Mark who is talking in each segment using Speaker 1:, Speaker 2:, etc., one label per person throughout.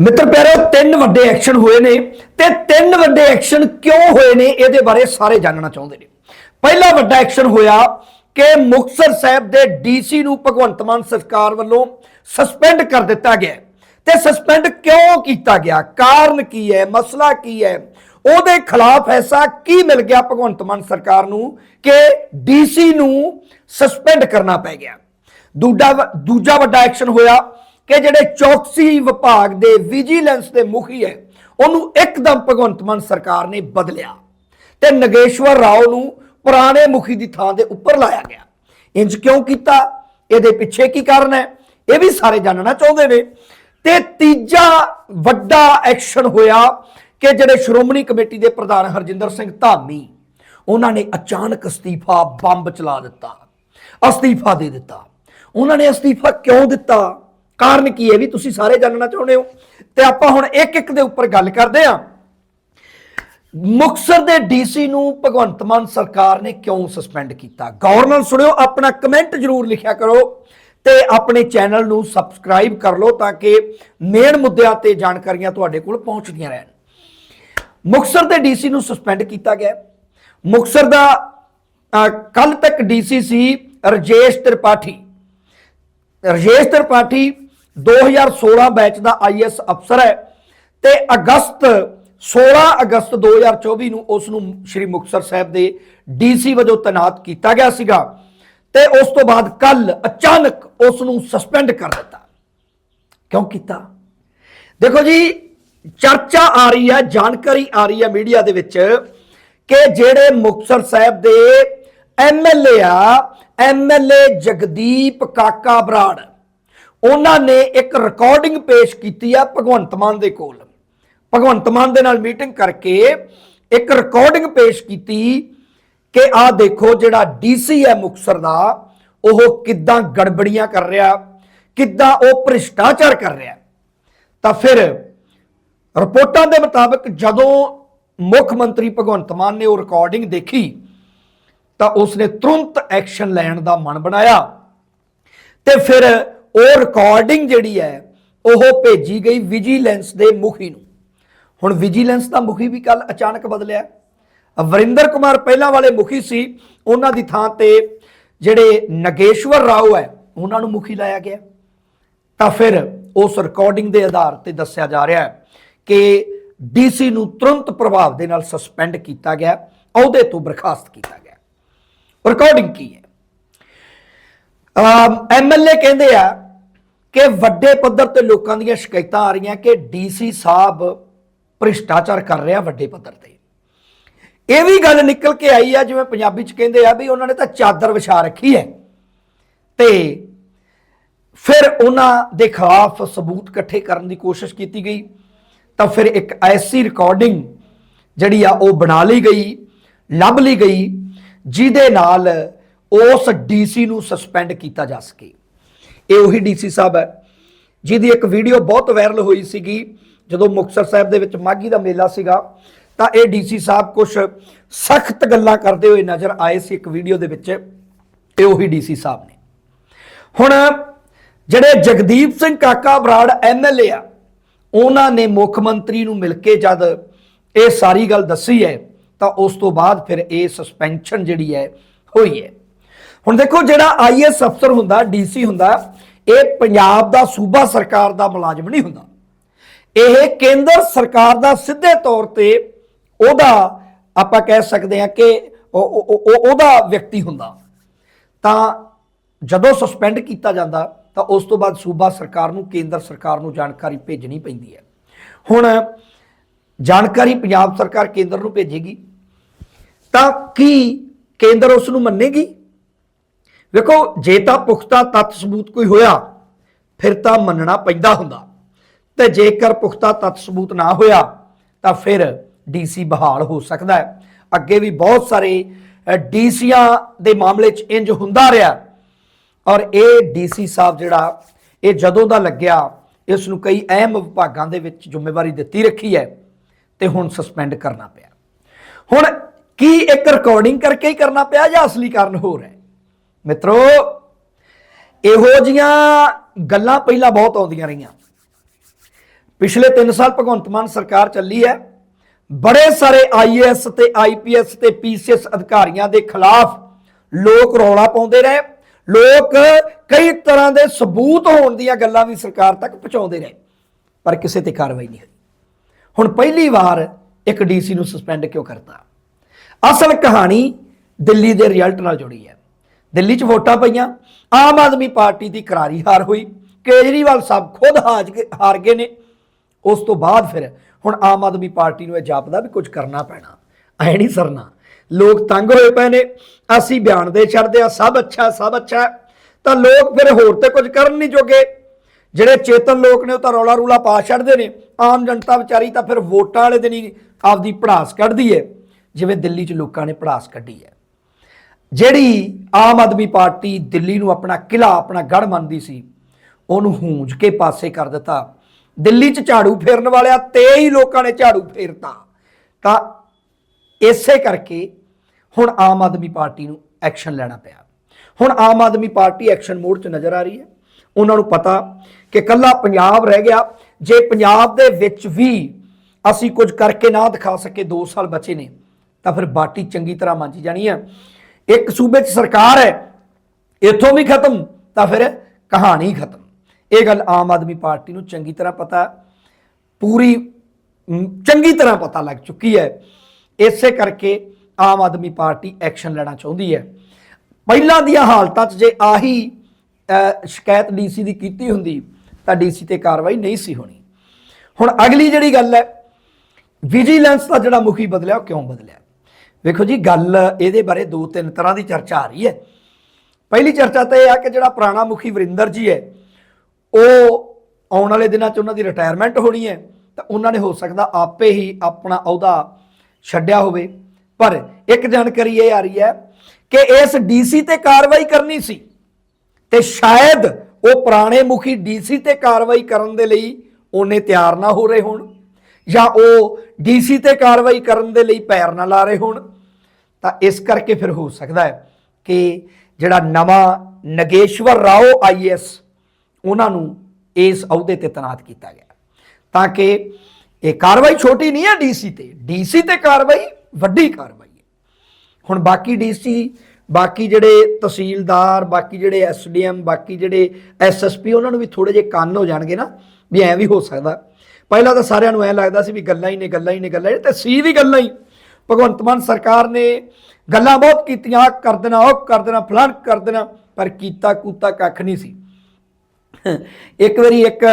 Speaker 1: ਮਿੱਤਰ ਪਿਆਰਿਓ ਤਿੰਨ ਵੱਡੇ ਐਕਸ਼ਨ ਹੋਏ ਨੇ ਤੇ ਤਿੰਨ ਵੱਡੇ ਐਕਸ਼ਨ ਕਿਉਂ ਹੋਏ ਨੇ? ਇਹਦੇ ਬਾਰੇ ਸਾਰੇ ਜਾਣਨਾ ਚਾਹੁੰਦੇ ਨੇ। ਪਹਿਲਾ ਵੱਡਾ ਐਕਸ਼ਨ ਹੋਇਆ ਕਿ ਮੁਕਤਸਰ ਸਾਹਿਬ ਦੇ ਡੀਸੀ ਨੂੰ ਭਗਵੰਤ ਮਾਨ ਸਰਕਾਰ ਵੱਲੋਂ ਸਸਪੈਂਡ ਕਰ ਦਿੱਤਾ ਗਿਆ ਹੈ। ਤੇ ਸਸਪੈਂਡ ਕਿਉਂ ਕੀਤਾ ਗਿਆ? ਕਾਰਨ ਕੀ ਹੈ? ਮਸਲਾ ਕੀ ਹੈ? ਉਹਦੇ ਖਿਲਾਫ ਐਸਾ ਕੀ ਮਿਲ ਗਿਆ ਭਗਵੰਤ ਮਾਨ ਸਰਕਾਰ ਨੂੰ ਕਿ ਡੀਸੀ ਨੂੰ ਸਸਪੈਂਡ ਕਰਨਾ ਪੈ ਗਿਆ? ਦੂਜਾ ਵ- ਦੂਜਾ ਵੱਡਾ ਐਕਸ਼ਨ ਹੋਇਆ ਕਿ ਜਿਹੜੇ ਚੌਕਸੀ ਵਿਭਾਗ ਦੇ ਵਿਜੀਲੈਂਸ ਦੇ ਮੁਖੀ ਹੈ, ਉਹਨੂੰ ਇੱਕਦਮ ਭਗਵੰਤ ਮਾਨ ਸਰਕਾਰ ਨੇ ਬਦਲਿਆ ਤੇ ਨਗੇਸ਼ਵਰ ਰਾਓ ਨੂੰ ਪੁਰਾਣੇ ਮੁਖੀ ਦੀ ਥਾਂ ਦੇ ਉੱਪਰ ਲਾਇਆ ਗਿਆ। ਇੰਜ ਕਿਉਂ ਕੀਤਾ? ਇਹਦੇ ਪਿੱਛੇ ਕੀ ਕਾਰਨ ਹੈ? ਇਹ ਵੀ ਸਾਰੇ ਜਾਣਨਾ ਚਾਹੁੰਦੇ ਨੇ। ਤੇ ਤੀਜਾ ਵੱਡਾ ਐਕਸ਼ਨ ਹੋਇਆ ਕਿ ਜਿਹੜੇ ਸ਼੍ਰੋਮਣੀ ਕਮੇਟੀ ਦੇ ਪ੍ਰਧਾਨ ਹਰਜਿੰਦਰ ਸਿੰਘ ਧਾਮੀ, ਉਹਨਾਂ ਨੇ ਅਚਾਨਕ ਅਸਤੀਫਾ ਬੰਬ ਚਲਾ ਦਿੱਤਾ, ਅਸਤੀਫਾ ਦੇ ਦਿੱਤਾ। ਉਹਨਾਂ ਨੇ ਅਸਤੀਫਾ ਕਿਉਂ ਦਿੱਤਾ? ਕਾਰਨ ਕੀ ਹੈ ਵੀ ਤੁਸੀਂ ਸਾਰੇ ਜਾਣਨਾ ਚਾਹੁੰਦੇ ਹੋ? ਤੇ ਆਪਾਂ ਹੁਣ ਇੱਕ ਇੱਕ ਦੇ ਉੱਪਰ ਗੱਲ ਕਰਦੇ ਹਾਂ। ਮੁਕਸਰ ਦੇ ਡੀਸੀ ਨੂੰ ਭਗਵੰਤ ਮਾਨ ਸਰਕਾਰ ਨੇ ਕਿਉਂ ਸਸਪੈਂਡ ਕੀਤਾ? ਗੌਰ ਨਾਲ ਸੁਣਿਓ, ਆਪਣਾ ਕਮੈਂਟ ਜ਼ਰੂਰ ਲਿਖਿਆ ਕਰੋ ਤੇ ਆਪਣੇ ਚੈਨਲ ਨੂੰ ਸਬਸਕ੍ਰਾਈਬ ਕਰ ਲਓ ਤਾਂ ਕਿ ਮੇਨ ਮੁੱਦਿਆਂ ਤੇ ਜਾਣਕਾਰੀਆਂ ਤੁਹਾਡੇ ਕੋਲ ਪਹੁੰਚਦੀਆਂ ਰਹਿਣ। ਮੁਕਸਰ ਦੇ ਡੀਸੀ ਨੂੰ ਸਸਪੈਂਡ ਕੀਤਾ ਗਿਆ। ਹੈ। ਮੁਕਸਰ ਦਾ ਕੱਲ ਤੱਕ ਡੀਸੀ ਸੀ ਰਜੇਸ਼ ਤ੍ਰਿਪਾਠੀ। ਰਜੇਸ਼ ਤ੍ਰਿਪਾਠੀ 2016 ਬੈਚ ਦਾ ਆਈਐਸ ਅਫਸਰ ਹੈ ਤੇ ਅਗਸਤ 16 ਅਗਸਤ 2024 ਨੂੰ ਉਸ ਨੂੰ ਸ਼੍ਰੀ ਮੁਕਤਸਰ ਸਾਹਿਬ ਦੇ ਡੀਸੀ ਵਜੋਂ ਤਾਇਨਾਤ ਕੀਤਾ ਗਿਆ ਸੀਗਾ ਤੇ ਉਸ ਤੋਂ ਬਾਅਦ ਕੱਲ ਅਚਾਨਕ ਉਸ ਨੂੰ ਸਸਪੈਂਡ ਕਰ ਦਿੱਤਾ। ਕਿਉਂ ਕੀਤਾ? ਦੇਖੋ ਜੀ, ਚਰਚਾ ਆ ਰਹੀ ਹੈ, ਜਾਣਕਾਰੀ ਆ ਰਹੀ ਹੈ ਮੀਡੀਆ ਦੇ ਵਿੱਚ ਕਿ ਜਿਹੜੇ ਮੁਕਤਸਰ ਸਾਹਿਬ ਦੇ ਐਮਐਲਏ ਆ ਐਮਐਲਏ ਜਗਦੀਪ ਕਾਕਾ ਬਰਾੜ। ਉਹਨਾਂ ਨੇ ਇੱਕ ਰਿਕਾਰਡਿੰਗ ਪੇਸ਼ ਕੀਤੀ ਆ ਭਗਵੰਤ ਮਾਨ ਦੇ ਕੋਲ। ਭਗਵੰਤ ਮਾਨ ਦੇ ਨਾਲ ਮੀਟਿੰਗ ਕਰਕੇ ਇੱਕ ਰਿਕਾਰਡਿੰਗ ਪੇਸ਼ ਕੀਤੀ ਕਿ ਆਹ ਦੇਖੋ ਜਿਹੜਾ ਡੀਸੀ ਹੈ ਮੁਕਤਸਰ ਦਾ ਉਹ ਕਿੱਦਾਂ ਗੜਬੜੀਆਂ ਕਰ ਰਿਹਾ, ਕਿੱਦਾਂ ਉਹ ਭ੍ਰਿਸ਼ਟਾਚਾਰ ਕਰ ਰਿਹਾ। ਤਾਂ ਫਿਰ ਰਿਪੋਰਟਾਂ ਦੇ ਮੁਤਾਬਕ ਜਦੋਂ ਮੁੱਖ ਮੰਤਰੀ ਭਗਵੰਤ ਮਾਨ ਨੇ ਉਹ ਰਿਕਾਰਡਿੰਗ ਦੇਖੀ, ਤਾਂ ਉਸਨੇ ਤੁਰੰਤ ਐਕਸ਼ਨ ਲੈਣ ਦਾ ਮਨ ਬਣਾਇਆ। ਤੇ ਫਿਰ ਉਹ ਰਿਕਾਰਡਿੰਗ ਜਿਹੜੀ ਹੈ, ਉਹ ਭੇਜੀ ਗਈ ਵਿਜੀਲੈਂਸ ਦੇ ਮੁਖੀ ਨੂੰ। ਹੁਣ ਵਿਜੀਲੈਂਸ ਦਾ ਮੁਖੀ ਵੀ ਕੱਲ ਅਚਾਨਕ ਬਦਲਿਆ। ਵਰਿੰਦਰ ਕੁਮਾਰ ਪਹਿਲਾਂ ਵਾਲੇ ਮੁਖੀ ਸੀ, ਉਹਨਾਂ ਦੀ ਥਾਂ ਤੇ ਜਿਹੜੇ ਨਗੇਸ਼ਵਰ ਰਾਓ ਹੈ, ਉਹਨਾਂ ਨੂੰ ਮੁਖੀ ਲਾਇਆ ਗਿਆ। ਤਾਂ ਫਿਰ ਉਸ ਰਿਕਾਰਡਿੰਗ ਦੇ ਆਧਾਰ ਤੇ ਦੱਸਿਆ ਜਾ ਰਿਹਾ ਹੈ ਕਿ ਡੀਸੀ ਨੂੰ ਤੁਰੰਤ ਪ੍ਰਭਾਵ ਦੇ ਨਾਲ ਸਸਪੈਂਡ ਕੀਤਾ ਗਿਆ, ਅਹੁਦੇ ਤੋਂ ਬਰਖਾਸਤ ਕੀਤਾ ਗਿਆ। ਰਿਕਾਰਡਿੰਗ ਕੀ ਹੈ? ਐਮਐਲਏ ਕਹਿੰਦੇ ਆ ਕਿ ਵੱਡੇ ਪੱਧਰ ਤੇ ਲੋਕਾਂ ਦੀਆਂ ਸ਼ਿਕਾਇਤਾਂ ਆ ਰਹੀਆਂ ਕਿ ਡੀਸੀ ਸਾਹਿਬ ਭ੍ਰਿਸ਼ਟਾਚਾਰ ਕਰ ਰਿਹਾ ਵੱਡੇ ਪੱਧਰ ਤੇ। ਇਹ ਵੀ ਗੱਲ ਨਿਕਲ ਕੇ ਆਈ ਆ, ਜਿਵੇਂ ਪੰਜਾਬੀ ਚ ਕਹਿੰਦੇ ਆ ਵੀ ਉਹਨਾਂ ਨੇ ਤਾਂ ਚਾਦਰ ਵਿਛਾ ਰੱਖੀ ਹੈ। ਤੇ ਫਿਰ ਉਹਨਾਂ ਦੇ ਖਿਲਾਫ ਸਬੂਤ ਇਕੱਠੇ ਕਰਨ ਦੀ ਕੋਸ਼ਿਸ਼ ਕੀਤੀ ਗਈ। ਤਾਂ ਫਿਰ ਇੱਕ ਐਸੀ ਰਿਕਾਰਡਿੰਗ ਜਿਹੜੀ ਆ ਉਹ ਬਣਾ ਲਈ ਗਈ, ਲੱਭ ਲਈ ਗਈ, ਜਿਹਦੇ ਨਾਲ ਉਸ ਡੀਸੀ ਨੂੰ ਸਸਪੈਂਡ ਕੀਤਾ ਜਾ ਸਕੇ। ਇਹ ਉਹੀ ਡੀਸੀ ਸਾਹਿਬ ਹੈ, ਜਿਹਦੀ ਇੱਕ ਵੀਡੀਓ ਬਹੁਤ ਵਾਇਰਲ ਹੋਈ ਸੀਗੀ, ਜਦੋਂ ਮੁਕਤਸਰ ਸਾਹਿਬ ਦੇ ਵਿੱਚ ਮਾਗੀ ਦਾ ਮੇਲਾ ਸੀਗਾ, ਤਾਂ ਇਹ ਡੀਸੀ ਸਾਹਿਬ ਕੁਝ ਸਖਤ ਗੱਲਾਂ ਕਰਦੇ ਹੋਏ ਨਜ਼ਰ ਆਏ ਸੀ ਇੱਕ ਵੀਡੀਓ ਦੇ ਵਿੱਚ, ਇਹ ਉਹੀ ਡੀਸੀ ਸਾਹਿਬ ਨੇ। ਹੁਣ, ਜਿਹੜੇ ਜਗਦੀਪ ਸਿੰਘ ਕਾਕਾ ਬਰਾੜ ਐਮਐਲਏ ਆ, ਉਹਨਾਂ ਨੇ ਮੁੱਖ ਮੰਤਰੀ ਨੂੰ ਮਿਲ ਕੇ ਜਦ ਇਹ ਸਾਰੀ ਗੱਲ ਦੱਸੀ ਹੈ, ਤਾਂ ਉਸ ਤੋਂ ਬਾਅਦ ਫਿਰ ਇਹ ਸਸਪੈਂਸ਼ਨ ਜਿਹੜੀ ਹੈ, ਹੋਈ ਹੈ। ਹੁਣ ਦੇਖੋ ਜਿਹੜਾ ਆਈਐਸ ਅਫਸਰ ਹੁੰਦਾ, ਡੀਸੀ ਹੁੰਦਾ, ਇਹ ਪੰਜਾਬ ਦਾ ਸੂਬਾ ਸਰਕਾਰ ਦਾ ਮੁਲਾਜ਼ਮ ਨਹੀਂ ਹੁੰਦਾ। ਇਹ ਕੇਂਦਰ ਸਰਕਾਰ ਦਾ ਸਿੱਧੇ ਤੌਰ ਤੇ ਉਹਦਾ ਆਪਾਂ ਕਹਿ ਸਕਦੇ ਹਾਂ ਕਿ ਉਹ- ਉਹਦਾ ਵਿਅਕਤੀ ਹੁੰਦਾ। ਤਾਂ ਜਦੋਂ ਸਸਪੈਂਡ ਕੀਤਾ ਜਾਂਦਾ, ਤਾਂ ਉਸ ਤੋਂ ਬਾਅਦ ਸੂਬਾ ਸਰਕਾਰ ਨੂੰ, ਕੇਂਦਰ ਸਰਕਾਰ ਨੂੰ ਜਾਣਕਾਰੀ ਭੇਜਣੀ ਪੈਂਦੀ ਹੈ। ਹੁਣ ਜਾਣਕਾਰੀ ਪੰਜਾਬ ਸਰਕਾਰ ਕੇਂਦਰ ਨੂੰ ਭੇਜੇਗੀ, ਤਾਂ ਕੀ ਕੇਂਦਰ ਉਸ ਨੂੰ ਮੰਨੇਗੀ? ਦੇਖੋ ਜੇ ਤਾਂ ਪੁਖਤਾ ਤੱਤ ਸਬੂਤ ਕੋਈ ਹੋਇਆ, ਫਿਰ ਤਾਂ ਮੰਨਣਾ ਪੈਂਦਾ ਹੁੰਦਾ। ਤੇ ਜੇਕਰ ਪੁਖਤਾ ਤੱਤ ਸਬੂਤ ਨਾ ਹੋਇਆ, ਤਾਂ ਫਿਰ ਡੀਸੀ ਬਹਾਲ ਹੋ ਸਕਦਾ ਹੈ। ਅੱਗੇ ਵੀ ਬਹੁਤ ਸਾਰੇ ਡੀਸੀਆਂ ਦੇ ਮਾਮਲੇ 'ਚ ਇੰਜ ਹੁੰਦਾ ਰਿਹਾ। ਔਰ ਇਹ ਡੀਸੀ ਸਾਹਿਬ ਜਿਹੜਾ, ਇਹ ਜਦੋਂ ਦਾ ਲੱਗਿਆ, ਇਸ ਨੂੰ ਕਈ ਅਹਿਮ ਵਿਭਾਗਾਂ ਦੇ ਵਿੱਚ ਜ਼ਿੰਮੇਵਾਰੀ ਦਿੱਤੀ ਰੱਖੀ ਹੈ ਤੇ ਹੁਣ ਸਸਪੈਂਡ ਕਰਨਾ ਪਿਆ। ਹੁਣ ਕੀ ਇੱਕ ਰਿਕਾਰਡਿੰਗ ਕਰਕੇ ਹੀ ਕਰਨਾ ਪਿਆ ਜਾਂ ਅਸਲੀ ਕਾਰਨ ਹੋਰ ਹੈ? ਮਿੱਤਰੋ, ਇਹੋ ਜੀਆਂ ਗੱਲਾਂ ਪਹਿਲਾਂ ਬਹੁਤ ਆਉਂਦੀਆਂ ਰਹੀਆਂ। ਪਿਛਲੇ 3 ਸਾਲ ਭਗਵੰਤ ਮਾਨ ਸਰਕਾਰ ਚੱਲੀ ਹੈ। ਬੜੇ ਸਾਰੇ ਆਈਏਐਸ ਤੇ ਆਈਪੀਐਸ ਤੇ ਪੀਸੀਐਸ ਅਧਿਕਾਰੀਆਂ ਦੇ ਖਿਲਾਫ ਲੋਕ ਰੌਲਾ ਪਾਉਂਦੇ ਰਹੇ। ਲੋਕ ਕਈ ਤਰ੍ਹਾਂ ਦੇ ਸਬੂਤ ਹੋਣ ਦੀਆਂ ਗੱਲਾਂ ਵੀ ਸਰਕਾਰ ਤੱਕ ਪਹੁੰਚਾਉਂਦੇ ਰਹੇ, ਪਰ ਕਿਸੇ ਤੇ ਕਾਰਵਾਈ ਨਹੀਂ ਹੋਈ। ਹੁਣ ਪਹਿਲੀ ਵਾਰ ਇੱਕ ਡੀਸੀ ਨੂੰ ਸਸਪੈਂਡ ਕਿਉਂ ਕਰਤਾ? ਅਸਲ ਕਹਾਣੀ ਦਿੱਲੀ ਦੇ ਰਿਜ਼ਲਟ ਨਾਲ ਜੁੜੀ ਹੈ। ਦਿੱਲੀ 'ਚ ਵੋਟਾਂ ਪਈਆਂ। ਆਮ ਆਦਮੀ ਪਾਰਟੀ ਦੀ ਕਰਾਰੀ ਹਾਰ ਹੋਈ। ਕੇਜਰੀਵਾਲ ਸਾਹਿਬ ਖੁਦ ਹਾਜ ਹਾਰ ਗਏ ਨੇ। ਉਸ ਤੋਂ ਬਾਅਦ ਫਿਰ ਹੁਣ ਆਮ ਆਦਮੀ ਪਾਰਟੀ ਨੂੰ ਇਹ ਜਾਪਦਾ ਵੀ ਕੁਝ ਕਰਨਾ ਪੈਣਾ। ਐ ਨਹੀਂ ਸਰਨਾ। ਲੋਕ ਤੰਗ ਹੋਏ ਪਏ ਨੇ। ਅਸੀਂ ਬਿਆਨ ਦੇ ਛੱਡਦੇ ਆ ਸਭ ਅੱਛਾ ਸਭ ਅੱਛਾ ਤਾਂ ਲੋਕ ਫਿਰ ਹੋਰ ਤੇ ਕੁਝ ਕਰਨ ਨਹੀਂ ਜੋਗੇ। ਜਿਹੜੇ ਚੇਤਨ ਲੋਕ ਨੇ ਉਹ ਤਾਂ ਰੌਲਾ ਰੂਲਾ ਪਾ ਛੱਡਦੇ ਨੇ। ਆਮ ਜਨਤਾ ਵਿਚਾਰੀ ਤਾਂ ਫਿਰ ਵੋਟਾਂ ਵਾਲੇ ਦਿਨ ਹੀ ਆਪਦੀ ਪੜਾਸ ਕੱਢਦੀ ਹੈ। ਜਿਵੇਂ ਦਿੱਲੀ 'ਚ ਲੋਕਾਂ ਨੇ ਪੜਾਸ ਕੱਢੀ ਹੈ। ਜਿਹੜੀ ਆਮ ਆਦਮੀ ਪਾਰਟੀ ਦਿੱਲੀ ਨੂੰ ਆਪਣਾ ਕਿਲਾ ਆਪਣਾ ਗੜ ਮੰਨਦੀ ਸੀ, ਉਹਨੂੰ ਹੂੰਜ ਕੇ ਪਾਸੇ ਕਰ ਦਿੱਤਾ। ਦਿੱਲੀ 'ਚ ਝਾੜੂ ਫੇਰਨ ਵਾਲਿਆ ਤੇ ਹੀ ਲੋਕਾਂ ਨੇ ਝਾੜੂ ਫੇਰਤਾ। ਤਾਂ ਇਸੇ ਕਰਕੇ ਹੁਣ ਆਮ ਆਦਮੀ ਪਾਰਟੀ ਨੂੰ ਐਕਸ਼ਨ ਲੈਣਾ ਪਿਆ। ਹੁਣ Aam Aadmi Party action mode 'ਚ ਨਜ਼ਰ ਆ ਰਹੀ ਹੈ। ਉਹਨਾਂ ਨੂੰ ਪਤਾ ਕਿ ਕੱਲਾ ਪੰਜਾਬ ਰਹਿ ਗਿਆ। ਜੇ ਪੰਜਾਬ ਦੇ ਵਿੱਚ ਵੀ ਅਸੀਂ ਕੁਝ ਕਰਕੇ ਨਾ ਦਿਖਾ ਸਕੇ 2 ਸਾਲ ਬਚੇ ਨੇ, ਤਾਂ ਫਿਰ ਬਾਟੀ ਚੰਗੀ ਤਰ੍ਹਾਂ ਮੰਜੀ ਜਾਣੀ ਹੈ। ਇੱਕ ਸੂਬੇ 'ਚ ਸਰਕਾਰ ਹੈ ਇੱਥੋਂ ਵੀ ਖਤਮ ਤਾਂ ਫਿਰ ਕਹਾਣੀ ਖਤਮ। ਇਹ ਗੱਲ ਆਮ ਆਦਮੀ ਪਾਰਟੀ ਨੂੰ ਚੰਗੀ ਤਰ੍ਹਾਂ ਪਤਾ ਪੂਰੀ ਚੰਗੀ ਤਰ੍ਹਾਂ ਪਤਾ ਲੱਗ ਚੁੱਕੀ ਹੈ। ਇਸੇ ਕਰਕੇ ਆਮ ਆਦਮੀ ਪਾਰਟੀ ਐਕਸ਼ਨ ਲੈਣਾ ਚਾਹੁੰਦੀ ਹੈ। ਪਹਿਲਾਂ ਦੀਆਂ ਹਾਲਤਾਂ 'ਚ ਜੇ ਆਹੀ ਅ, ਸ਼ਿਕਾਇਤ ਡੀਸੀ ਦੀ ਕੀਤੀ ਹੁੰਦੀ ਤਾਂ ਡੀਸੀ ਤੇ ਕਾਰਵਾਈ ਨਹੀਂ ਸੀ ਹੋਣੀ। ਹੁਣ ਅਗਲੀ ਜਿਹੜੀ ਗੱਲ ਹੈ ਵਿਜੀਲੈਂਸ ਦਾ ਜਿਹੜਾ ਮੁਖੀ ਬਦਲਿਆ ਉਹ ਕਿਉਂ ਬਦਲਿਆ? ਵੇਖੋ ਜੀ, ਗੱਲ ਇਹਦੇ ਬਾਰੇ ਦੋ ਤਿੰਨ ਤਰ੍ਹਾਂ ਦੀ ਚਰਚਾ ਆ ਰਹੀ ਹੈ। ਪਹਿਲੀ ਚਰਚਾ ਤਾਂ ਇਹ ਆ ਕਿ ਜਿਹੜਾ ਪੁਰਾਣਾ ਮੁਖੀ ਵਰਿੰਦਰ ਜੀ ਹੈ, ਉਹ ਆਉਣ ਵਾਲੇ ਦਿਨਾਂ 'ਚ ਉਹਨਾਂ ਦੀ ਰਿਟਾਇਰਮੈਂਟ ਹੋਣੀ ਹੈ, ਤਾਂ ਉਹਨਾਂ ਨੇ ਹੋ ਸਕਦਾ ਆਪੇ ਹੀ ਆਪਣਾ ਅਹੁਦਾ ਛੱਡਿਆ ਹੋਵੇ। ਪਰ ਇੱਕ ਜਾਣਕਾਰੀ ਇਹ ਆ ਰਹੀ ਹੈ ਕਿ ਇਸ ਡੀਸੀ ਤੇ ਕਾਰਵਾਈ ਕਰਨੀ ਸੀ ਤੇ ਸ਼ਾਇਦ ਉਹ ਪੁਰਾਣੇ ਮੁਖੀ ਡੀਸੀ ਤੇ ਕਾਰਵਾਈ ਕਰਨ ਦੇ ਲਈ ਉਹਨੇ ਤਿਆਰ ਨਾ ਹੋ ਰਹੇ ਹੋਣ। ਜਾਂ ਉਹ ਡੀਸੀ ਤੇ ਕਾਰਵਾਈ ਕਰਨ ਦੇ ਲਈ ਪੈਰ ਨਾ ਲਾ ਰਹੇ ਹੋਣ, ਤਾਂ ਇਸ ਕਰਕੇ ਫਿਰ ਹੋ ਸਕਦਾ ਹੈ ਕਿ ਜਿਹੜਾ ਨਵਾਂ ਨਗੇਸ਼ਵਰ ਰਾਓ ਆਈਐਸ ਉਹਨਾਂ ਨੂੰ ਇਸ ਅਹੁਦੇ ਤੇ ਤੈਨਾਤ ਕੀਤਾ ਗਿਆ। ਤਾਂ ਕਿ ਇਹ ਕਾਰਵਾਈ ਛੋਟੀ ਨਹੀਂ ਹੈ ਡੀਸੀ ਤੇ ਡੀਸੀ ਤੇ ਕਾਰਵਾਈ ਵੱਡੀ ਕਾਰਵਾਈ ਹੈ। ਹੁਣ ਬਾਕੀ ਡੀਸੀ ਬਾਕੀ ਜਿਹੜੇ ਤਹਿਸੀਲਦਾਰ, ਬਾਕੀ ਜਿਹੜੇ ਐਸਡੀਐਮ ਬਾਕੀ ਜਿਹੜੇ ਐਸਐਸਪੀ ਉਹਨਾਂ ਨੂੰ ਵੀ ਥੋੜੇ ਜਿਹੇ ਕੰਨ ਹੋ ਜਾਣਗੇ ਨਾ, ਵੀ ਐ ਵੀ ਹੋ ਸਕਦਾ। ਪਹਿਲਾਂ ਤਾਂ ਸਾਰਿਆਂ ਨੂੰ ਐ ਲੱਗਦਾ ਸੀ ਵੀ ਗੱਲਾਂ ਹੀ ਨੇ ਗੱਲਾਂ ਹੀ ਨੇ ਗੱਲਾਂ ਹੀ ਨੇ, ਤੇ ਸੀ ਵੀ ਗੱਲਾਂ ਹੀ। ਭਗਵੰਤ ਮਾਨ ਸਰਕਾਰ ਨੇ ਗੱਲਾਂ ਬਹੁਤ ਕੀਤੀਆਂ ਆਹ ਕਰ ਦੇਣਾ ਉਹ ਕਰ ਦੇਣਾ ਫਲਾਣ ਕਰ ਦੇਣਾ ਪਰ ਕੀਤਾ ਕੂਤਾ ਕੱਖ ਨਹੀਂ ਸੀ। ਇੱਕ ਵਾਰੀ ਇੱਕ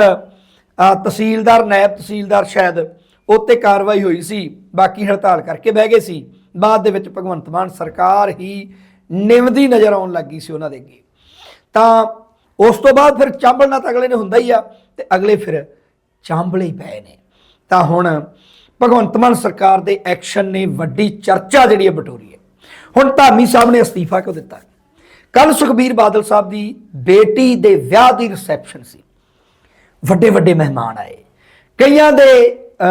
Speaker 1: ਤਹਿਸੀਲਦਾਰ ਨਾਇਬ ਤਹਿਸੀਲਦਾਰ ਸ਼ਾਇਦ ਉੱਤੇ ਕਾਰਵਾਈ ਹੋਈ ਸੀ ਬਾਕੀ ਹੜਤਾਲ ਕਰਕੇ ਬਹਿ ਗਏ ਸੀ। ਬਾਅਦ ਦੇ ਵਿੱਚ ਭਗਵੰਤ ਮਾਨ ਸਰਕਾਰ ਹੀ ਨਿਮਦੀ ਨਜ਼ਰ ਆਉਣ ਲੱਗੀ ਸੀ ਉਹਨਾਂ ਦੇ ਅੱਗੇ। ਤਾਂ ਉਸ ਤੋਂ ਬਾਅਦ ਫਿਰ ਚਾਂਬਲਣਾ ਤਾਂ ਅਗਲੇ ਨੇ ਹੁੰਦਾ ਹੀ ਆ ਤੇ ਅਗਲੇ ਫਿਰ ਚਾਂਬਲੇ ਹੀ ਪਏ ਨੇ। ਤਾਂ ਹੁਣ ਭਗਵੰਤ ਮਾਨ ਸਰਕਾਰ ਦੇ ਐਕਸ਼ਨ ਨੇ ਵੱਡੀ ਚਰਚਾ ਜਿਹੜੀ ਹੈ ਬਟੋਰੀ ਹੈ। ਹੁਣ ਧਾਮੀ ਸਾਹਿਬ ਨੇ ਅਸਤੀਫਾ ਕਿਉਂ ਦਿੱਤਾ? ਕੱਲ ਸੁਖਬੀਰ ਬਾਦਲ ਸਾਹਿਬ ਦੀ ਬੇਟੀ ਦੇ ਵਿਆਹ ਦੀ ਰਿਸੈਪਸ਼ਨ ਸੀ। ਵੱਡੇ ਵੱਡੇ ਮਹਿਮਾਨ ਆਏ। ਕਈਆਂ ਦੇ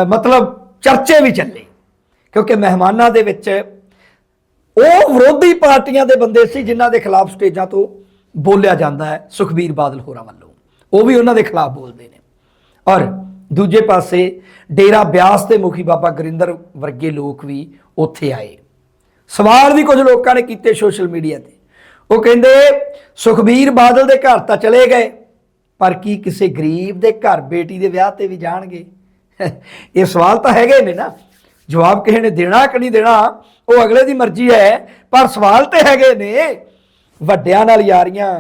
Speaker 1: ਮਤਲਬ ਚਰਚੇ ਵੀ ਚੱਲੇ। ਕਿਉਂਕਿ ਮਹਿਮਾਨਾਂ ਦੇ ਵਿੱਚ ਉਹ ਵਿਰੋਧੀ ਪਾਰਟੀਆਂ ਦੇ ਬੰਦੇ ਸੀ ਜਿਨ੍ਹਾਂ ਦੇ ਖਿਲਾਫ ਸਟੇਜਾਂ ਤੋਂ ਬੋਲਿਆ ਜਾਂਦਾ ਹੈ ਸੁਖਬੀਰ ਬਾਦਲ ਹੋਰਾਂ ਵੱਲੋਂ। ਉਹ ਵੀ ਉਹਨਾਂ ਦੇ ਖਿਲਾਫ ਬੋਲਦੇ ਨੇ। ਔਰ ਦੂਜੇ ਪਾਸੇ ਡੇਰਾ ਬਿਆਸ ਦੇ ਮੁਖੀ ਬਾਬਾ ਗੁਰਿੰਦਰ ਵਰਗੇ ਲੋਕ ਵੀ ਉੱਥੇ ਆਏ। ਸਵਾਲ ਵੀ ਕੁਝ ਲੋਕਾਂ ਨੇ ਕੀਤੇ ਸੋਸ਼ਲ ਮੀਡੀਆ ਤੇ। ਉਹ ਕਹਿੰਦੇ ਸੁਖਬੀਰ ਬਾਦਲ ਦੇ ਘਰ ਤਾਂ ਚਲੇ ਗਏ ਪਰ ਕੀ ਕਿਸੇ ਗਰੀਬ ਦੇ ਘਰ ਬੇਟੀ ਦੇ ਵਿਆਹ ਤੇ ਵੀ ਜਾਣਗੇ? ਇਹ ਸਵਾਲ ਤਾਂ ਹੈਗੇ ਨੇ ਨਾ। ਜਵਾਬ ਕਿਸੇ ਨੇ ਦੇਣਾ ਕਿ ਨਹੀਂ ਦੇਣਾ ਉਹ ਅਗਲੇ ਦੀ ਮਰਜ਼ੀ ਹੈ ਪਰ ਸਵਾਲ ਤੇ ਹੈਗੇ ਨੇ। ਵੱਡਿਆਂ ਨਾਲ ਯਾਰੀਆਂ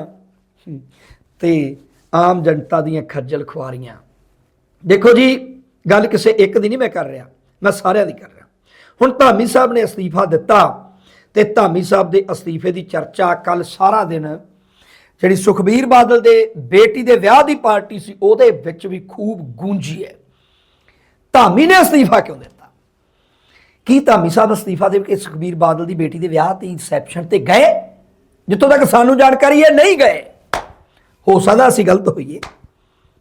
Speaker 1: ਹਮ, ਤੇ ਆਮ ਜਨਤਾ ਦੀਆਂ ਖੱਜਲ ਖੁਆਰੀਆਂ। ਦੇਖੋ ਜੀ, ਗੱਲ ਕਿਸੇ ਇੱਕ ਦੀ ਨਹੀਂ ਮੈਂ ਕਰ ਰਿਹਾ, ਮੈਂ ਸਾਰਿਆਂ ਦੀ ਕਰ ਰਿਹਾ। ਹੁਣ ਧਾਮੀ ਸਾਹਿਬ ਨੇ ਅਸਤੀਫਾ ਦਿੱਤਾ ਤੇ ਧਾਮੀ ਸਾਹਿਬ ਦੇ ਅਸਤੀਫੇ ਦੀ ਚਰਚਾ ਕੱਲ ਸਾਰਾ ਦਿਨ ਜਿਹੜੀ ਸੁਖਬੀਰ ਬਾਦਲ ਦੇ ਬੇਟੀ ਦੇ ਵਿਆਹ ਦੀ ਪਾਰਟੀ ਸੀ, ਉਹਦੇ ਵਿੱਚ ਵੀ ਖੂਬ ਗੂੰਜੀ ਹੈ। ਧਾਮੀ ਨੇ ਅਸਤੀਫਾ ਕਿਉਂ ਦਿੱਤਾ? ਕੀ ਧਾਮੀ ਸਾਹਿਬ ਅਸਤੀਫਾ ਦੇ ਕੇ ਸੁਖਬੀਰ ਬਾਦਲ ਦੀ ਬੇਟੀ ਦੇ ਵਿਆਹ 'ਤੇ ਰਿਸੈਪਸ਼ਨ ਤੇ ਗਏ? ਜਿੱਥੋਂ ਤੱਕ ਸਾਨੂੰ ਜਾਣਕਾਰੀ ਹੈ, ਨਹੀਂ ਗਏ। ਹੋ ਸਕਦਾ ਅਸੀਂ ਗਲਤ ਹੋਈਏ,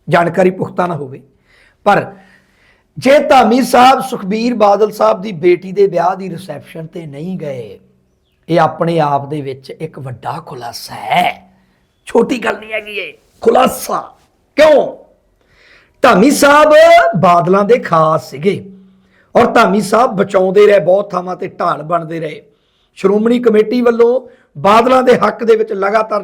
Speaker 1: ਜਾਣਕਾਰੀ ਪੁਖਤਾ ਨਾ ਹੋਵੇ। ਪਰ ਜੇ ਧਾਮੀ ਸਾਹਿਬ, ਸੁਖਬੀਰ ਬਾਦਲ ਸਾਹਿਬ ਦੀ ਬੇਟੀ ਦੇ ਵਿਆਹ ਦੀ ਰਿਸੈਪਸ਼ਨ ਤੇ ਨਹੀਂ ਗਏ, ਇਹ ਆਪਣੇ ਆਪ ਦੇ ਵਿੱਚ ਇੱਕ ਵੱਡਾ ਖੁਲਾਸਾ ਹੈ। ਛੋਟੀ ਗੱਲ ਨਹੀਂ ਹੈਗੀ ਇਹ। ਖੁਲਾਸਾ। ਕਿਉਂ? ਧਾਮੀ ਸਾਹਿਬ ਬਾਦਲਾਂ ਦੇ ਖਾਸ ਸੀਗੇ ਔਰ ਧਾਮੀ ਸਾਹਿਬ ਬਚਾਉਂਦੇ ਰਹੇ, ਬਹੁਤ ਥਾਵਾਂ ਤੇ ਢਾਲ ਬਣਦੇ ਰਹੇ। ਸ਼੍ਰੋਮਣੀ ਕਮੇਟੀ ਵੱਲੋਂ ਬਾਦਲਾਂ ਦੇ ਹੱਕ ਦੇ ਵਿੱਚ ਲਗਾਤਾਰ